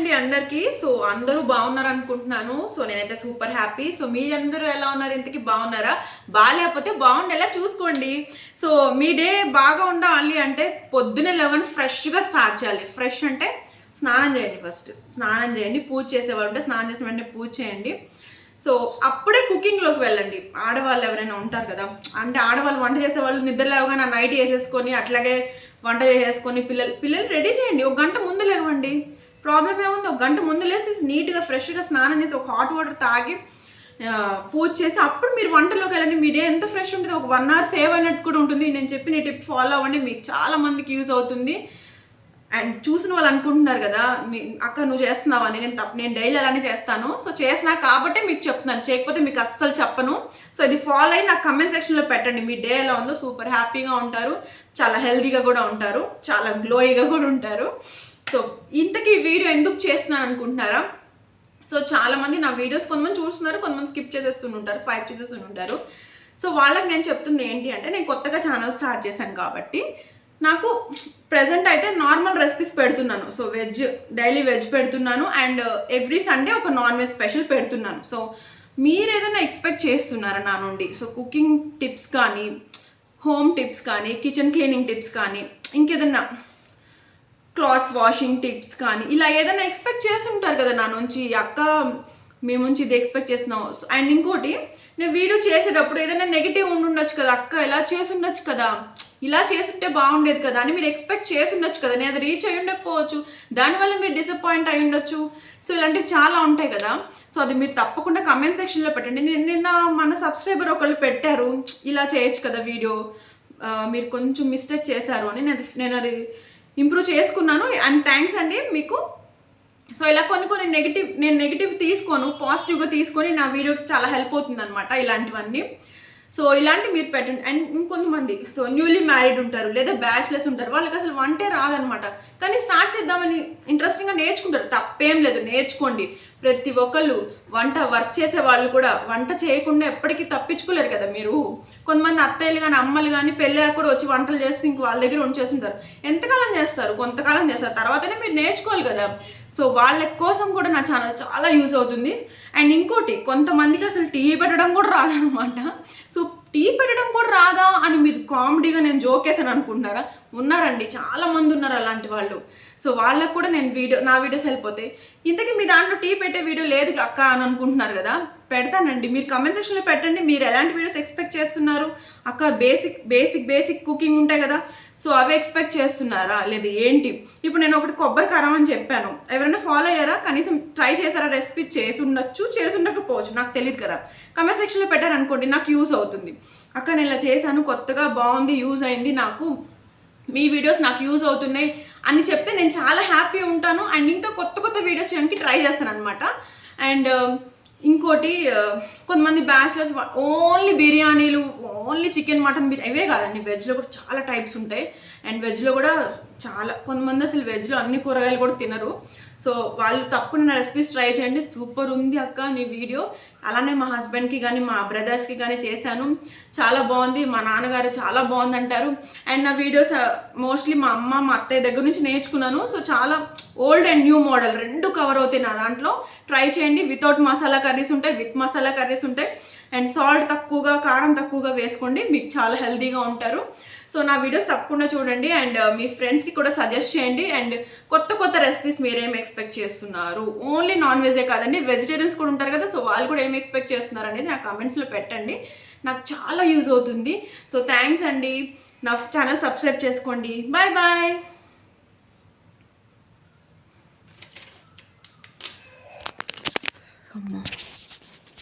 అండి అందరికీ. సో అందరూ బాగున్నారు అనుకుంటున్నాను సో నేనైతే సూపర్ హ్యాపీ. సో మీరందరూ ఎలా ఉన్నారు? ఇంతకీ బాగున్నారా? బాగాలేకపోతే బాగుండేలా చూసుకోండి. సో మీ డే బాగా ఉండాలి అంటే పొద్దునే లెవెన్ ఫ్రెష్గా స్టార్ట్ చేయాలి. ఫ్రెష్ అంటే స్నానం చేయండి ఫస్ట్. స్నానం చేయండి. పూజ చేసేవాళ్ళు ఉంటే స్నానం చేసిన వెంటనే పూజ చేయండి. సో అప్పుడే కుకింగ్లోకి వెళ్ళండి. ఆడవాళ్ళు ఎవరైనా ఉంటారు కదా. అంటే ఆడవాళ్ళు వంట చేసే వాళ్ళు నిద్ర లేవగానే నైట్ వేసేసుకొని అట్లాగే వంట చేసేసుకొని పిల్లలు పిల్లలు రెడీ చేయండి. ఒక గంట ముందు లేవండి. ప్రాబ్లం ఏముంది? ఒక గంట ముందు లేసి నీట్గా ఫ్రెష్గా స్నానం చేసి ఒక హాట్ వాటర్ తాగి పూజ చేసి అప్పుడు మీరు వంటలోకి వెళ్ళండి. మీ డే ఎంత ఫ్రెష్ ఉంటుంది ఒక వన్ అవర్ సేవ్ అయినట్టు కూడా ఉంటుంది. నేను చెప్పిన ఈ టిప్ ఫాలో అవ్వండి. మీకు చాలా మందికి యూజ్ అవుతుంది. అండ్ చూసిన వాళ్ళు అనుకుంటున్నారు కదా మీ అక్క నువ్వు చేస్తున్నావా? అని నేను తప్ప నేను డైలీ అలానే చేస్తాను. సో చేసినా కాబట్టి మీకు చెప్తున్నాను. చేయకపోతే మీకు అస్సలు చెప్పను. సో ఇది ఫాలో అయ్యి నాకు కమెంట్ సెక్షన్లో పెట్టండి. మీ డే ఎలా ఉందో సూపర్ హ్యాపీగా ఉంటారు. చాలా హెల్తీగా కూడా ఉంటారు. చాలా గ్లోయిగా కూడా ఉంటారు. సో ఇంతకీ వీడియో ఎందుకు చేస్తున్నాను అనుకుంటున్నారా? సో చాలామంది నా వీడియోస్ కొంతమంది చూస్తున్నారు కొంతమంది స్కిప్ చేసేస్తుంటారు స్వైప్ చేసేస్తుంటారు సో వాళ్ళకి నేను చెప్తుంది ఏంటి అంటే నేను కొత్తగా ఛానల్ స్టార్ట్ చేశాను కాబట్టి నాకు ప్రజెంట్ అయితే నార్మల్ రెసిపీస్ పెడుతున్నాను. సో వెజ్ డైలీ వెజ్ పెడుతున్నాను అండ్ ఎవ్రీ సండే ఒక నాన్ వెజ్ స్పెషల్ పెడుతున్నాను. సో మీరు ఏదైనా ఎక్స్పెక్ట్ చేస్తున్నారా నా నుండి? సో కుకింగ్ టిప్స్ కానీ హోమ్ టిప్స్ కానీ కిచెన్ క్లీనింగ్ టిప్స్ కానీ ఇంకేదన్నా క్లాత్స్ వాషింగ్ టిప్స్ కానీ ఇలా ఏదైనా ఎక్స్పెక్ట్ చేస్తుంటారు కదా నా నుంచి అక్క మేము నుంచి ఇది ఎక్స్పెక్ట్ చేస్తున్నాం అండ్ ఇంకోటి నేను వీడియో చేసేటప్పుడు ఏదైనా నెగిటివ్ ఉండుండొచ్చు కదా అక్క ఇలా చేసి కదా ఇలా చేసుంటే బాగుండేది కదా అని మీరు ఎక్స్పెక్ట్ చేసి కదా నేను అది రీచ్ అయి ఉండకపోవచ్చు దానివల్ల మీరు డిసప్పాయింట్ అయి ఉండొచ్చు. సో ఇలాంటివి చాలా ఉంటాయి కదా. సో అది మీరు తప్పకుండా కమెంట్ సెక్షన్లో పెట్టండి. నేను నిన్న మన సబ్స్క్రైబర్ ఒకళ్ళు పెట్టారు ఇలా చేయొచ్చు కదా వీడియో మీరు కొంచెం మిస్టేక్ చేశారు అని. నేను అది- నేను అది ఇంప్రూవ్ చేసుకున్నాను అండ్ థ్యాంక్స్ అండి మీకు. సో ఇలా కొన్ని కొన్ని నెగిటివ్ నేను నెగిటివ్ తీసుకోను పాజిటివ్గా తీసుకొని నా వీడియోకి చాలా హెల్ప్ అవుతుంది అనమాట ఇలాంటివన్నీ. సో ఇలాంటి మీరు పెట్టండి. అండ్ ఇంకొంతమంది సో న్యూలీ మ్యారీడ్ ఉంటారు లేదా బ్యాచ్లెస్ ఉంటారు వాళ్ళకి అసలు వంటే రాదనమాట కానీ స్టార్ట్ చేద్దామని ఇంట్రెస్టింగ్గా నేర్చుకుంటారు. తప్పేం లేదు నేర్చుకోండి. ప్రతి ఒక్కళ్ళు వంట వర్క్ చేసే వాళ్ళు కూడా వంట చేయకుండా ఎప్పటికీ తప్పించుకోలేరు కదా మీరు. కొంతమంది అత్తయ్యలు కానీ అమ్మలు కానీ పెళ్ళాక కూడా వచ్చి వంటలు చేసి ఇంక వాళ్ళ దగ్గర ఉంచేస్తుంటారు ఎంతకాలం చేస్తారు? కొంతకాలం చేస్తారు. తర్వాతనే మీరు నేర్చుకోవాలి కదా. సో వాళ్ళ కోసం కూడా నా ఛానల్ చాలా యూజ్ అవుతుంది. అండ్ ఇంకోటి కొంతమందికి అసలు టీ పెట్టడం కూడా రాదనమాట సో టీ పెట్టడం కూడా రాదా అని మీరు కామెడీగా నేను జోకేసాను అనుకుంటున్నారా? ఉన్నారండి చాలా మంది ఉన్నారు అలాంటి వాళ్ళు. సో వాళ్ళకు కూడా నేను వీడియో నా వీడియోస్ వెళ్ళిపోతాయి ఇంతకీ మీ దాంట్లో టీ పెట్టే వీడియో లేదు అక్క అని అనుకుంటున్నారు కదా? పెడతానండి. మీరు కమెంట్ సెక్షన్లో పెట్టండి. మీరు ఎలాంటి వీడియోస్ ఎక్స్పెక్ట్ చేస్తున్నారు? అక్క బేసిక్ బేసిక్ బేసిక్ కుకింగ్ ఉంటాయి కదా? సో అవి ఎక్స్పెక్ట్ చేస్తున్నారా? లేదు ఏంటి? ఇప్పుడు నేను ఒకటి కొబ్బరి కారం అని చెప్పాను. ఎవరైనా ఫాలో అయ్యారా? కనీసం ట్రై చేశారా? రెసిపీ చేసి ఉండొచ్చు చేసి ఉండకపోవచ్చు. నాకు తెలియదు కదా. కమెంట్ సెక్షన్లో పెట్టారనుకోండి నాకు యూస్ అవుతుంది. అక్క నేను ఇలా చేశాను కొత్తగా బాగుంది యూజ్ అయింది నాకు మీ వీడియోస్ నాకు యూజ్ అవుతున్నాయి అని చెప్తే నేను చాలా హ్యాపీ ఉంటాను అండ్ ఇంకా కొత్త కొత్త వీడియోస్ చేయడానికి ట్రై చేస్తాను అనమాట అండ్ um, ఇంకోటి uh, కొంతమంది బ్యాచిలర్స్ ఓన్లీ బిర్యానీలు ఓన్లీ చికెన్ మటన్ బిర్యానీ ఇవే కాదండి. వెజ్లో కూడా చాలా టైప్స్ ఉంటాయి. అండ్ వెజ్లో కూడా చాలా కొంతమంది అసలు వెజ్లో అన్ని కూరగాయలు కూడా తినరు. సో వాళ్ళు తప్పకుండా నా రెసిపీస్ ట్రై చేయండి. సూపర్ ఉంది అక్క నీ వీడియో అలానే మా హస్బెండ్కి కానీ మా బ్రదర్స్కి కానీ చేశాను. చాలా బాగుంది. మా నాన్నగారు చాలా బాగుంది అంటారు. అండ్ నా వీడియోస్ మోస్ట్లీ uh, మా అమ్మ మా అత్తయ్య దగ్గర నుంచి నేర్చుకున్నాను. సో చాలా ఓల్డ్ అండ్ న్యూ మోడల్ రెండు కవర్ అవుతాయి నా దాంట్లో. ట్రై చేయండి. వితౌట్ మసాలా కర్రీస్ ఉంటాయి. విత్ మసాలా కర్రీస్ ఉంటాయి అండ్ సాల్ట్ తక్కువగా కారం తక్కువగా వేసుకోండి మీకు చాలా హెల్తీగా ఉంటారు. సో నా వీడియోస్ తప్పకుండా చూడండి అండ్ uh, మీ ఫ్రెండ్స్కి కూడా సజెస్ట్ చేయండి అండ్ కొత్త కొత్త రెసిపీస్ మీరేం ఎక్స్పెక్ట్ చేస్తున్నారు? ఓన్లీ నాన్ వెజే కాదండి వెజిటేరియన్స్ కూడా ఉంటారు కదా సో వాళ్ళు కూడా ఏం ఎక్స్పెక్ట్ చేస్తున్నారు అనేది నా కమెంట్స్లో పెట్టండి. నాకు చాలా యూజ్ అవుతుంది. సో థ్యాంక్స్ అండి. నా ఛానల్ సబ్స్క్రైబ్ చేసుకోండి. Bye bye